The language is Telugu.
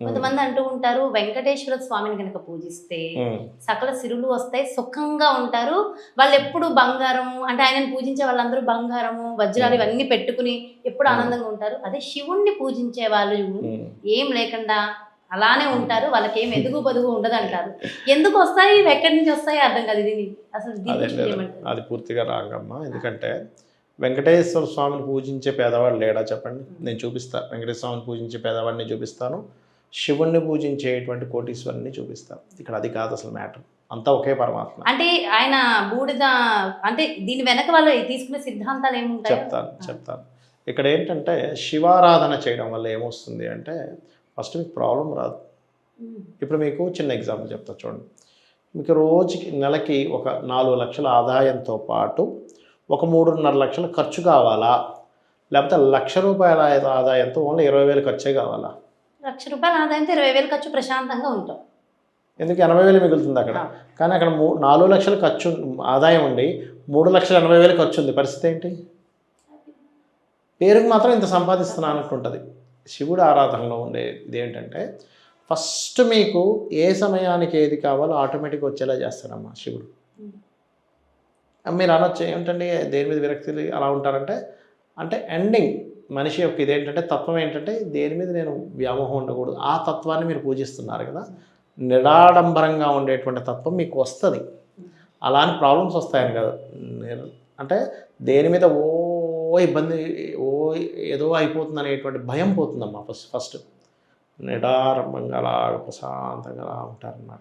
కొంతమంది అంటూ ఉంటారు వెంకటేశ్వర స్వామిని కనుక పూజిస్తే సకల సిరులు వస్తాయి సుఖంగా ఉంటారు. వాళ్ళు ఎప్పుడు బంగారము అంటే ఆయనను పూజించే వాళ్ళందరూ బంగారము వజ్రాలు ఇవన్నీ పెట్టుకుని ఎప్పుడు ఆనందంగా ఉంటారు. అదే శివుణ్ణి పూజించే వాళ్ళు. ఏం లేకుండా అలానే ఉంటారు. వాళ్ళకి ఏం ఎదుగు బదుగు ఉండదు అంటారు. ఎందుకు వస్తాయి ఎక్కడి నుంచి వస్తాయి అర్థం కాదు ఇది. అసలు అదే పూర్తిగా రాంగమ్మా. ఎందుకంటే వెంకటేశ్వర స్వామిని పూజించే పేదవాడు లేడా చెప్పండి? నేను చూపిస్తా. వెంకటేశ్వర స్వామిని పూజించే పేదవాడిని చూపిస్తాను. శివుణ్ణి పూజించేటువంటి కోటీశ్వరుని చూపిస్తాను ఇక్కడ అది కాదు అసలు మ్యాటర్. అంతా ఒకే పరమాత్మ. అంటే ఆయన బూడిద అంటే దీని వెనక వాళ్ళు తీసుకునే సిద్ధాంతాలు ఏముంటాయి? చెప్తాను చెప్తాను. ఇక్కడ ఏంటంటే శివారాధన చేయడం వల్ల ఏమొస్తుంది అంటే ఫస్ట్ మీకు ప్రాబ్లం రాదు. ఇప్పుడు మీకు చిన్న ఎగ్జాంపుల్ చెప్తా చూడండి. మీకు రోజుకి నెలకి ఒక నాలుగు లక్షల ఆదాయంతో పాటు ఒక మూడున్నర లక్షల ఖర్చు కావాలా? లేకపోతే లక్ష రూపాయల ఆదాయంతో ఓన్లీ ఇరవై వేలు ఖర్చే కావాలా? లక్ష రూపాయల ఆదాయంతో ఇరవై వేలు ఖర్చు ప్రశాంతంగా ఉంటాం. ఎందుకు? ఎనభై వేలు మిగులుతుంది అక్కడ. కానీ అక్కడ మూ నాలుగు లక్షల ఖర్చు ఆదాయం ఉండి మూడు లక్షల ఎనభై వేలు ఖర్చు ఉంది. పరిస్థితి ఏంటి? పేరుకు మాత్రం ఇంత సంపాదిస్తున్నా అన్నట్టుంటుంది శివుడు ఆరాధనలో ఉండే ఇదేంటంటే ఫస్ట్ మీకు ఏ సమయానికి ఏది కావాలో ఆటోమేటిక్గా వచ్చేలా చేస్తాడమ్మా శివుడు. మీరు అనొచ్చు ఏమిటండి? దేని మీద విరక్తి అలా ఉంటారంటే అంటే ఎండింగ్ మనిషి యొక్క ఇదేంటంటే తత్వం ఏంటంటే దేని మీద నేను వ్యామోహం ఉండకూడదు. ఆ తత్వాన్ని మీరు పూజిస్తున్నారు కదా. నిరాడంబరంగా ఉండేటువంటి తత్వం మీకు వస్తుంది. అలాంటి ప్రాబ్లమ్స్ వస్తాయని కదా. నేను- అంటే దేని మీద ఓ ఇబ్బంది ఓ ఏదో అయిపోతుంది అనేటువంటి భయం పోతుందమ్మా ఫస్ట్ ఫస్ట్ నిడారంభంగా అలా ప్రశాంతంగా అలా ఉంటారన్నమాట.